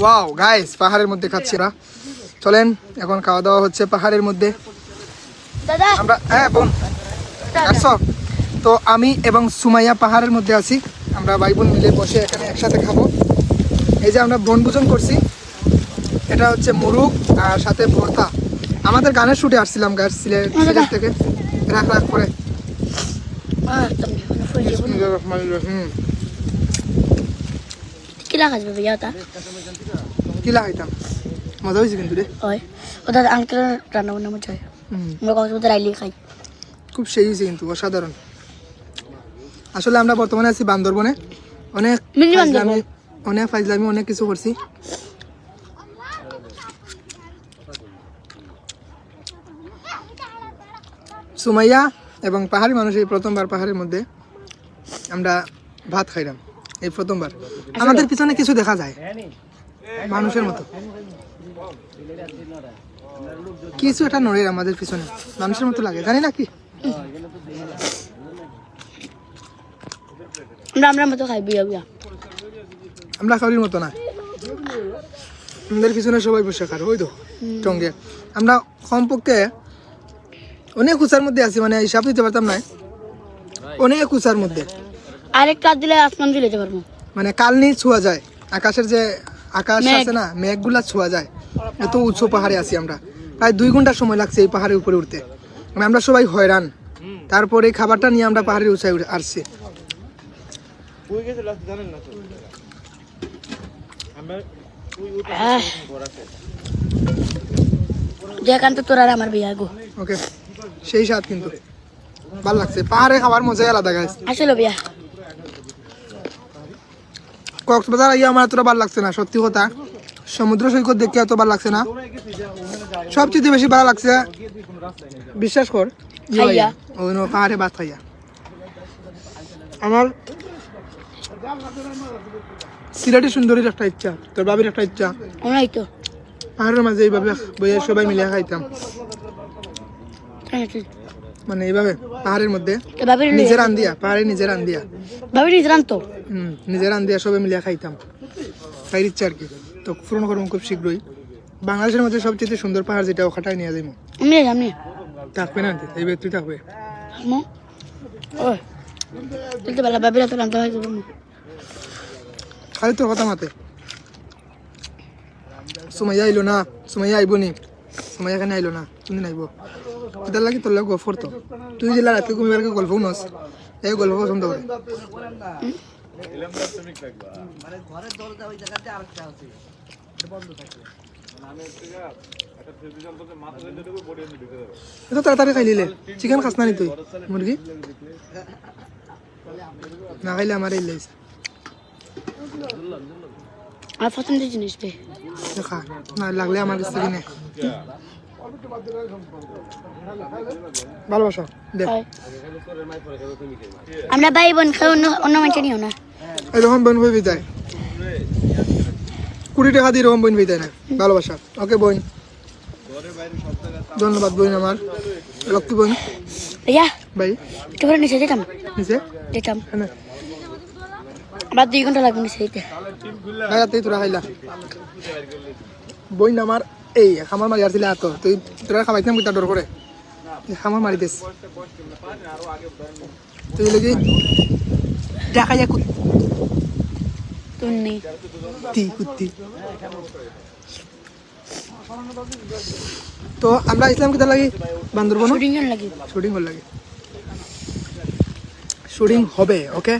Wow guys পাহাড়ের মধ্যে খাচ্ছি আমরা চলেন এখন খাওয়া দাওয়া হচ্ছে পাহাড়ের মধ্যে। আমরা হ্যাঁ বোন। তো আমি এবং সুমাইয়া পাহাড়ের মধ্যে আছি। আমরা ভাই বোন মিলে বসে এখানে একসাথে খাব। এই যে আমরা বনভোজন করছি। এটা হচ্ছে মুরুগ আর সাথে ভর্তা। আমাদের গানের শুটে আসছিলাম গাছ সিলেট সিলেট থেকে। রাখ রাখ করে হুম খুব সেই হয়েছে কিন্তু অসাধারণ আসলে আমরা বর্তমানে আছি বান্দরবনে অনেক অনেক ফাইজলামি অনেক কিছু করছি সুমাইয়া এবং পাহাড়ি মানুষ এই প্রথমবার পাহাড়ের মধ্যে আমরা ভাত খাইলাম। এই প্রথমবার। আমাদের পিছনে কিছু দেখা যায়। মানুষের মতো। কিছু একটা নড়ে আমাদের পিছনে। মানুষের মতো লাগে জানি না কি। আমরা আমরা মতো খাই বিয়া বিয়া। আমরা কাউরির মতো না। আমাদের পিছনে সবাই বসে খার ওই তো টঙ্গে। আমরা কমপক্ষে অনেক উঁচার মধ্যে আছি মানে হিসাব দিতে পারতাম না। অনেক উঁচার মধ্যে। আরেকটা দিলে আসমান দিলে যেতে পারব। মানে কালনি ছোঁয়া যায়। আকাশের যে আকাশ আছে না মেঘগুলা ছোঁয়া যায়। এত উঁচু পাহাড়ে আছি আমরা। প্রায় দুই ঘণ্টা সময় লাগছে এই পাহাড়ের উপরে উঠতে। মানে আমরা সবাই হয়রান। তারপরে এই খাবারটা নিয়ে আমরা পাহাড়ের উঁচায় উঠে আসছি। যেখান তোর আর আমার বিয়া গো। ওকে সেই স্বাদ কিন্তু। ভালো লাগছে। পাহাড়ে খাবার মজাই আলাদা গাছ আসলে বিয়া। কক্সবাজার আইয়া আমার এতটা ভালো লাগছে না সত্যি কথা। সমুদ্র সৈকত দেখে এত ভালো লাগছে না। সবচেয়ে বেশি ভালো লাগছে বিশ্বাস কর ইয়ে পাহাড়ে ভাত খাইয়া আমার সিলেটি সুন্দরীর একটা ইচ্ছা তোর বাবির একটা ইচ্ছা। পাহাড়ের মাঝে এইভাবে বইয়ে সবাই মিলে খাইতাম। মানে এইভাবে পাহাড়ের মধ্যে নিজের আন্দিয়া পাহাড়ে নিজের আন্দিয়া ভাবি নিজে রান্তো হুম নিজের আন্দিয়া সবাই মিলিয়ে খাইতাম। খাইর ইচ্ছা আর কি। তো পূরণ করব খুব শীঘ্রই। বাংলাদেশের মধ্যে সবচেয়ে সুন্দর পাহাড় যেটা ওখানটায় নিয়ে যাব আমি আমি। থাকবে না এই ব্যক্তি থাকবে তুই তো বেলা তো হয় খালি তোর কথা মাতে। সুমাইয়া আইলো না সুমাইয়া আইব নি। সুমাইয়া এখানে আইলো না। তুমি নাইব এটা লাগে তোর লাগে গফর তো। তুই জেলা রাতে ঘুমিবার গল্প নস এই গল্প পছন্দ করে তাড়াতাড়ি খাই নিলে চিকেন খাস না নি তুই মুরগি না খাইলে আমার এই লাইছে আর পছন্দের জিনিস বে দেখা না লাগলে আমার কাছ থেকে নে ভালোবাসা? আমরা ভাই বোন খাই অন্য অন্য মানুষ নিও না। এরকম বোন বই বিদায় কুড়ি টাকা দিয়ে এরকম বোন বিদায় না? ভালোবাসা। ওকে বোন। ধন্যবাদ বোন আমার। লক্ষ্মী বোন। ভাইয়া ভাই। একটু করে নিচে যেতাম। নিচে? যেতাম। হ্যাঁ আবার দুই ঘণ্টা লাগবে নিচে যেতে। রাতেই তোরা খাইলা। বই আমার এই খামার মারি আসছিলে এত তুই তোরা খাবাইতাম কিতা ডর করে খামার মারি দিস তুই লাগি দেখা যা কুত্তি কুত্তি। তো আমরা ইসলাম কিতা লাগি? বান্দরবন শুটিং লাগে। শুটিং হল লাগে। শুটিং হবে ওকে